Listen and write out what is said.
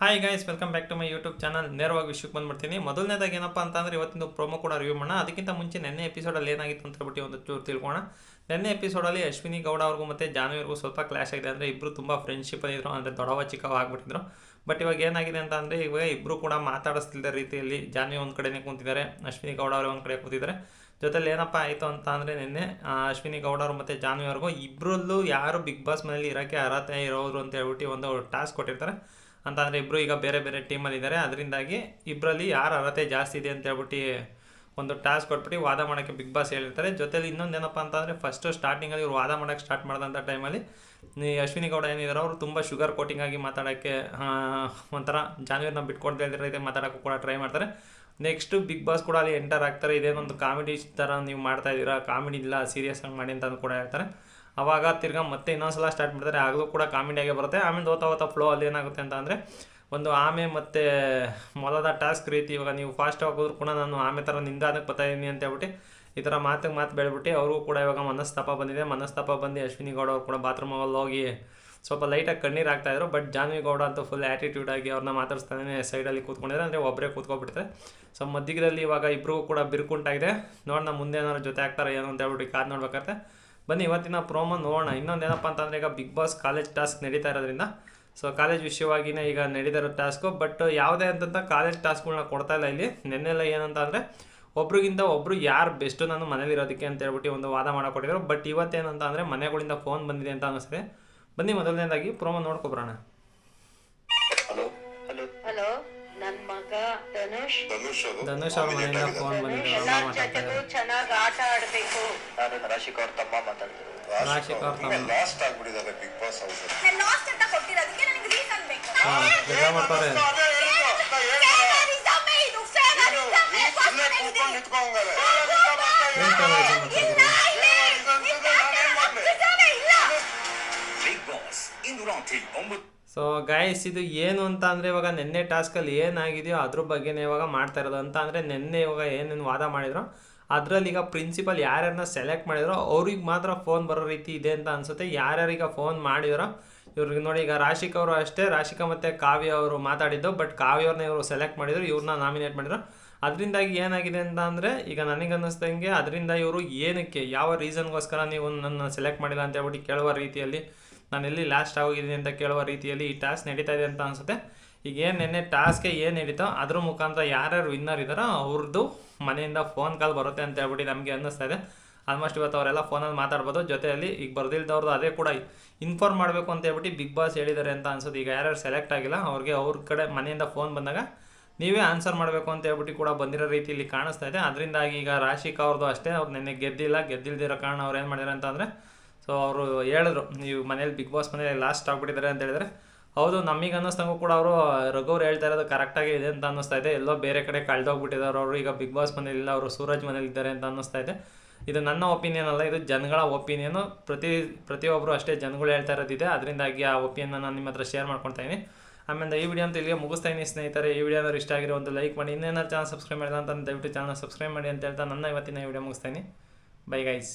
Hi guys welcome back to my YouTube channel ನೇರವಾಗಿ ವಿಷಯಕ್ಕೆ ಬಂದ್ಬಿಡ್ತೀನಿ. ಮೊದಲನೇದಾಗಿ ಏನಪ್ಪ ಅಂತಂದ್ರೆ ಇವತ್ತಿನ ಪ್ರೋಮೋ ಕೂಡ ರಿವ್ಯೂ ಮಾಡೋಣ. ಅದಕ್ಕಿಂತ ಮುಂಚೆ ನೆನ್ನೆ ಎಪಿಸೋಡಲ್ಲಿ ಏನಾಗಿತ್ತು ಅಂತ ಹೇಳ್ಬಿಟ್ಟು ಒಂದು ಚೂರು ತಿಳ್ಕೋಣ ನೆನ್ನೆ ಎಪಿಸೋಡಲ್ಲಿ ಅಶ್ವಿನಿ ಗೌಡ ಅವ್ರಿಗೂ ಮತ್ತು ಜಾನುವಿಗೂ ಸ್ವಲ್ಪ ಕ್ಲಾಶ್ ಆಗಿದೆ ಅಂದರೆ ಇಬ್ಬರು ತುಂಬ ಫ್ರೆಂಡ್ಶಿಪ್ ಇದ್ರು, ಅಂದರೆ ದೊಡವ ಚಿಕ್ಕವ ಆಗಿಬಿಟ್ಟಿದ್ರು. ಬಟ್ ಇವಾಗ ಏನಾಗಿದೆ ಅಂತ ಅಂದರೆ ಇವಾಗ ಇಬ್ಬರು ಕೂಡ ಮಾತಾಡಿಸ್ತಿಲ್ಲದ ರೀತಿಯಲ್ಲಿ ಜಾನ್ವಿ ಒಂದು ಕಡೆನೇ ಕೂತಿದ್ದಾರೆ, ಅಶ್ವಿನಿ ಗೌಡ ಅವರು ಒಂದು ಕಡೆ ಕೂತಿದ್ದಾರೆ. ಜೊತೆಲಿ ಏನಪ್ಪ ಆಯಿತು ಅಂತ ಅಂದರೆ ನಿನ್ನೆ ಅಶ್ವಿನಿ ಗೌಡ ಅವರು ಮತ್ತು ಜಾನ್ವಿ ಅವ್ರಿಗೂ ಇಬ್ಬರಲ್ಲೂ ಯಾರು ಬಿಗ್ ಬಾಸ್ ಮನೇಲಿ ಇರೋಕ್ಕೆ ಅರ್ಹತೆ ಇರೋರು ಅಂತ ಹೇಳ್ಬಿಟ್ಟು ಒಂದು ಟಾಸ್ಕ್ ಕೊಟ್ಟಿರ್ತಾರೆ. ಅಂತ ಅಂದರೆ ಇಬ್ಬರು ಈಗ ಬೇರೆ ಬೇರೆ ಟೀಮಲ್ಲಿದ್ದಾರೆ ಅದರಿಂದಾಗಿ ಇಬ್ಬರಲ್ಲಿ ಯಾರು ಅರ್ಹತೆ ಜಾಸ್ತಿ ಇದೆ ಅಂತ ಹೇಳ್ಬಿಟ್ಟು ಒಂದು ಟಾಸ್ಕ್ ಕೊಟ್ಬಿಟ್ಟು ವಾದ ಮಾಡೋಕ್ಕೆ ಬಿಗ್ ಬಾಸ್ ಹೇಳಿರ್ತಾರೆ. ಜೊತೆಲಿ ಇನ್ನೊಂದು ಏನಪ್ಪ ಅಂತಂದರೆ ಫಸ್ಟು ಸ್ಟಾರ್ಟಿಂಗಲ್ಲಿ ಇವರು ವಾದ ಮಾಡೋಕ್ಕೆ ಸ್ಟಾರ್ಟ್ ಮಾಡಿದಂಥ ಟೈಮಲ್ಲಿ ನೀ ಅಶ್ವಿನಿ ಗೌಡ ಏನಿದ್ದಾರೆ ಅವರು ತುಂಬ ಶುಗರ್ ಕೋಟಿಂಗ್ ಆಗಿ ಮಾತಾಡೋಕ್ಕೆ ಒಂಥರ ಜಾನ್ವೇರ್ನ ಬಿಟ್ಕೊಡ್ತಾ ಇದ್ದ ಇದೆ ಮಾತಾಡೋಕ್ಕೂ ಕೂಡ ಟ್ರೈ ಮಾಡ್ತಾರೆ. ನೆಕ್ಸ್ಟು ಬಿಗ್ ಬಾಸ್ ಕೂಡ ಅಲ್ಲಿ ಎಂಟರ್ ಆಗ್ತಾರೆ. ಇದೇನೊಂದು ಕಾಮಿಡಿ ಥರ ನೀವು ಮಾಡ್ತಾ ಇದ್ದೀರಾ? ಕಾಮಿಡಿ ಇಲ್ಲ ಸೀರಿಯಸ್ ಆಗಿ ಮಾಡಿ ಅಂತಂದು ಕೂಡ ಹೇಳ್ತಾರೆ. ಅವಾಗ ತಿರ್ಗಾ ಮತ್ತೆ ಇನ್ನೊಂದ್ಸಲ ಸ್ಟಾರ್ಟ್ ಮಾಡ್ತಾರೆ ಆಗಲೂ ಕೂಡ ಕಾಮಿಡಿಯಾಗೆ ಬರುತ್ತೆ. ಆಮೇಲೆ ಓದ್ತಾ ಓದ್ತಾ ಫ್ಲೋ ಅಲ್ಲಿ ಏನಾಗುತ್ತೆ ಅಂತ ಅಂದರೆ, ಒಂದು ಆಮೆ ಮತ್ತು ಮೊಲದ ಟಾಸ್ಕ್ ರೀತಿ ಇವಾಗ ನೀವು ಫಾಸ್ಟ್ ಹೋಗೋದ್ರು ಕೂಡ ನಾನು ಆಮೆ ಥರ ನಿಂದಾನಕ್ಕೆ ಬರ್ತಾ ಇದ್ದೀನಿ ಅಂತ ಹೇಳ್ಬಿಟ್ಟು ಈ ಥರ ಮಾತಿಗೆ ಮಾತು ಬೆಳ್ಬಿಟ್ಟು ಅವ್ರಿಗೂ ಕೂಡ ಇವಾಗ ಮನಸ್ತಾಪ ಬಂದಿದೆ. ಮನಸ್ತಾಪ ಬಂದು ಅಶ್ವಿನಿ ಗೌಡ ಅವ್ರು ಕೂಡ ಬಾತ್ರೂಮಲ್ಲಿ ಹೋಗಿ ಸ್ವಲ್ಪ ಲೈಟಾಗಿ ಕಣ್ಣೀರು ಆಗ್ತಾಯಿದ್ರು ಬಟ್ ಜಾನ್ವಿ ಗೌಡ ಅಂತೂ ಫುಲ್ ಆ್ಯಟಿಟ್ಯೂಡ್ ಆಗಿ ಅವ್ರನ್ನ ಮಾತಾಡಿಸ್ತಾನೆ ಸೈಡಲ್ಲಿ ಕೂತ್ಕೊಂಡಿದ್ರೆ. ಅಂದರೆ ಒಬ್ಬರೇ ಕೂತ್ಕೊಬಿಡ್ತಾರೆ. ಸೊ ಮಧ್ಯದಲ್ಲಿ ಇವಾಗ ಇಬ್ಬರಿಗೂ ಕೂಡ ಬಿರುಕುಂಟಾಗಿದೆ ನೋಡೋಣ ಮುಂದೆ ಏನಾದ್ರು ಜೊತೆ ಆಗ್ತಾರೆ ಏನು ಅಂತ ಹೇಳ್ಬಿಟ್ಟು ಕಾದು ನೋಡ್ಬೇಕಾಗತ್ತೆ ಬನ್ನಿ ಇವತ್ತಿನ ಪ್ರೋಮೋ ನೋಡೋಣ. ಇನ್ನೊಂದು ಏನಪ್ಪ ಅಂತಂದರೆ ಈಗ ಬಿಗ್ ಬಾಸ್ ಕಾಲೇಜ್ ಟಾಸ್ಕ್ ನಡೀತಾ ಇರೋದ್ರಿಂದ. ಸೊ ಕಾಲೇಜ್ ವಿಷಯವಾಗಿನೇ ಈಗ ನಡೀತಾ ಇರೋ ಟಾಸ್ಕು ಬಟ್ ಯಾವುದೇ ಆದಂಥ ಕಾಲೇಜ್ ಟಾಸ್ಕ್ಗಳನ್ನ ಕೊಡ್ತಾ ಇಲ್ಲ ಇಲ್ಲಿ. ನೆನ್ನೆಲ್ಲ ಏನಂತ ಅಂದರೆ ಒಬ್ರಿಗಿಂತ ಒಬ್ರು ಯಾರು ಬೆಸ್ಟು ನಾನು ಮನೇಲಿರೋದಕ್ಕೆ ಅಂತ ಹೇಳ್ಬಿಟ್ಟು ಒಂದು ವಾದ ಮಾಡಿಕೊಟ್ಟಿದ್ರು ಬಟ್ ಇವತ್ತೇನಂತ ಅಂದರೆ ಮನೆಗಳಿಂದ ಫೋನ್ ಬಂದಿದೆ ಅಂತ ಅನಿಸ್ತದೆ ಬನ್ನಿ ಮೊದಲನೇದಾಗಿ ಪ್ರೋಮೋ ನೋಡ್ಕೊಬರೋಣ. ಹಲೋ ಹಲೋ ಹಲೋ ನನ್ ಮಗ ಧನುಷ್. ಧನುಷ್ ಅದು ಧನುಷ್ ಅವ್ರ ಮನೆಯಿಂದ ಫೋನ್ ಬಂದಿದೆ. ಆಟ ಆಡಬೇಕು ನಾನು ರಾಶಿಕ್ ಅವ್ರ ತಮ್ಮ ಮಾತಾಡ್ತಿರೋದು ರಾಶಿಕ್ ಅವ್ರ ತಮ್ಮ. ಲಾಸ್ಟ್ ಆಗ್ಬಿಟ್ಟಿದ್ದಾರೆ ಬಿಗ್ ಬಾಸ್ ಹೌಸ್ ನಾನು ಲಾಸ್ಟ್ ಅಂತ ಕೊಟ್ಟಿರೋದಕ್ಕೆ ನನಗೆ ರೀಸನ್ ಬೇಕು ಹಾಂ ಜಗಳ ಮಾಡ್ತಾರೆ ಇದು ಫೇವರಿಸಮ್ ಏನು favouritism ಮಾಡ್ತಾರೆ ಗುರು? ಬಿಗ್ ಬಾಸ್ ಇಂದು ರಾತ್ರಿ ಸೊ ಗಾಯಸ್ ಇದು ಏನು ಅಂತ ಅಂದರೆ ಇವಾಗ ನಿನ್ನೆ ಟಾಸ್ಕಲ್ಲಿ ಏನಾಗಿದೆಯೋ ಅದ್ರ ಬಗ್ಗೆನೇ ಇವಾಗ ಮಾಡ್ತಾ ಇರೋದು ಅಂತ ಅಂದರೆ ನಿನ್ನೆ ಇವಾಗ ಏನೇನು ವಾದ ಮಾಡಿದ್ರು ಅದರಲ್ಲಿ ಈಗ ಪ್ರಿನ್ಸಿಪಲ್ ಯಾರ್ಯಾರನ್ನ ಸೆಲೆಕ್ಟ್ ಮಾಡಿದ್ರು ಅವ್ರಿಗೆ ಮಾತ್ರ ಫೋನ್ ಬರೋ ರೀತಿ ಇದೆ ಅಂತ ಅನ್ಸುತ್ತೆ. ಯಾರ್ಯಾರೀಗ ಫೋನ್ ಮಾಡಿದ್ರೋ ಇವ್ರಿಗೆ ನೋಡಿ ಈಗ ರಾಶಿಕ್ ಅವರು ಅಷ್ಟೇ, ರಾಶಿಕಾ ಮತ್ತು ಕಾವ್ಯ ಅವರು ಮಾತಾಡಿದ್ದು ಬಟ್ ಕಾವ್ಯ ಅವ್ರನ್ನ ಇವರು ಸೆಲೆಕ್ಟ್ ಮಾಡಿದ್ರು ಇವ್ರನ್ನ ನಾಮಿನೇಟ್ ಮಾಡಿದ್ರು. ಅದರಿಂದಾಗಿ ಏನಾಗಿದೆ ಅಂತ ಅಂದರೆ ಈಗ ನನಗೆ ಅನ್ನಿಸ್ದಂಗೆ ಅದರಿಂದ ಇವರು ಏನಕ್ಕೆ, ಯಾವ ರೀಸನ್ಗೋಸ್ಕರ ನೀವು ನನ್ನ ಸೆಲೆಕ್ಟ್ ಮಾಡಿಲ್ಲ ಅಂತ ಹೇಳ್ಬಿಟ್ಟು ಕೇಳುವ ರೀತಿಯಲ್ಲಿ, ನಾನು ಎಲ್ಲಿ ಲಾಸ್ಟ್ ಆಗೋಗಿದ್ದೀನಿ ಅಂತ ಕೇಳುವ ರೀತಿಯಲ್ಲಿ ಈ ಟಾಸ್ಕ್ ನಡೀತಾ ಇದೆ ಅಂತ ಅನಿಸುತ್ತೆ. ಈಗ ಏನು ನಿನ್ನೆ ಟಾಸ್ಕೆ ಏನು ನಡೀತೋ ಅದ್ರ ಮುಖಾಂತರ ಯಾರ್ಯಾರು ವಿನ್ನರ್ ಇದ್ದಾರೋ ಅವ್ರದ್ದು ಮನೆಯಿಂದ ಫೋನ್ ಕಾಲ್ ಬರುತ್ತೆ ಅಂತ ಹೇಳ್ಬಿಟ್ಟು ನಮಗೆ ಅನ್ನಿಸ್ತಾ ಇದೆ. ಆಲ್ಮೋಸ್ಟ್ ಇವತ್ತು ಅವರೆಲ್ಲ ಫೋನಲ್ಲಿ ಮಾತಾಡ್ಬೋದು. ಜೊತೆಯಲ್ಲಿ ಈಗ ಬರ್ದಿಲ್ದವ್ರದ್ದು ಅದೇ ಕೂಡ ಇನ್ಫಾರ್ಮ್ ಮಾಡಬೇಕು ಅಂತ ಹೇಳ್ಬಿಟ್ಟು ಬಿಗ್ ಬಾಸ್ ಹೇಳಿದ್ದಾರೆ ಅಂತ ಅನ್ಸೋದು ಈಗ ಯಾರ್ಯಾರು ಸೆಲೆಕ್ಟ್ ಆಗಿಲ್ಲ, ಅವ್ರಿಗೆ ಅವ್ರ ಕಡೆ ಮನೆಯಿಂದ ಫೋನ್ ಬಂದಾಗ ನೀವೇ ಆನ್ಸರ್ ಮಾಡಬೇಕು ಅಂತ ಹೇಳ್ಬಿಟ್ಟು ಕೂಡ ಬಂದಿರೋ ರೀತಿಯಲ್ಲಿ ಕಾಣಿಸ್ತಾ ಇದೆ. ಅದರಿಂದಾಗಿ ಈಗ ರಾಶಿಕ್ ಅವ್ರದ್ದು ಅಷ್ಟೇ, ಅವ್ರು ನಿನ್ನೆ ಗೆದ್ದಿಲ್ಲ ಗೆದ್ದಿಲ್ದಿರೋ ಕಾರಣ ಅವ್ರು ಏನು ಮಾಡಿದಾರೆ ಅಂತಂದರೆ, ಸೊ ಅವರು ಹೇಳಿದ್ರು, ನೀವು ಮನೇಲಿ ಬಿಗ್ ಬಾಸ್ ಮನೇಲಿ ಲಾಸ್ಟ್ ಆಗ್ಬಿಟ್ಟಿದ್ದಾರೆ ಅಂತ ಹೇಳಿದ್ರೆ ಹೌದು, ನಮಗೆ ಅನ್ನಿಸ್ದಂಗೂ ಕೂಡ ಅವರು, ರಘುವ್ರು ಹೇಳ್ತಾ ಇರೋದು ಕರೆಕ್ಟಾಗಿ ಇದೆ ಅಂತ ಅನ್ನಿಸ್ತಾ ಇದೆ. ಎಲ್ಲೋ ಬೇರೆ ಕಡೆ ಕಳೆದೋಗ್ಬಿಟ್ಟಿದ್ದಾರೆ ಅವರು. ಈಗ ಬಿಗ್ ಬಾಸ್ ಮನೇಲಿಲ್ಲ ಅವರು ಸೂರಜ್ ಮನೇಲಿ ಇದ್ದಾರೆ ಅಂತ ಅನ್ನಿಸ್ತಾ ಇದೆ. ಇದು ನನ್ನ ಒಪಿನಿಯನ್ ಅಲ್ಲ, ಇದು ಜನಗಳ ಒಪಿನಿಯನು ಪ್ರತಿ ಪ್ರತಿಯೊಬ್ಬರು ಅಷ್ಟೇ ಜನಗಳು ಹೇಳ್ತಾ ಇರೋದಿದೆ ಅದರಿಂದಾಗಿ ಆ ಒಪಿನಿಯನ್ ನಾನು ನಿಮ್ಮ ಹತ್ರ ಶೇರ್ ಮಾಡ್ಕೊತಾ ಇದ್ದೀನಿ ಆಮೇಲೆ ಈ ವಿಡಿಯೋ ಅಂತ ಇಲ್ಲಿಗೆ ಮುಗಿಸ್ತಾ ಇದ್ದೀನಿ ಸ್ನೇಹಿತರೆ. ಈ ವಿಡಿಯೋ ಇಷ್ಟ ಆಗಿರೋ ಒಂದು ಲೈಕ್ ಮಾಡಿ. ಇನ್ನೇನಾದ್ರು ಚಾನಲ್ ಸಬ್ಸ್ಕ್ರೈಬ್ ಮಾಡಿದ ಅಂತ ದಯವಿಟ್ಟು ಚಾನಲ್ ಸಬ್ಸ್ಕ್ರೈಬ್ ಮಾಡಿ ಅಂತ ಹೇಳ್ತಾ ನನ್ನ ಇವತ್ತಿನ ವಿಡಿಯೋ ಮುಗಿಸ್ತಾ ಇದ್ದೀನಿ ಬೈ ಗೈಸ್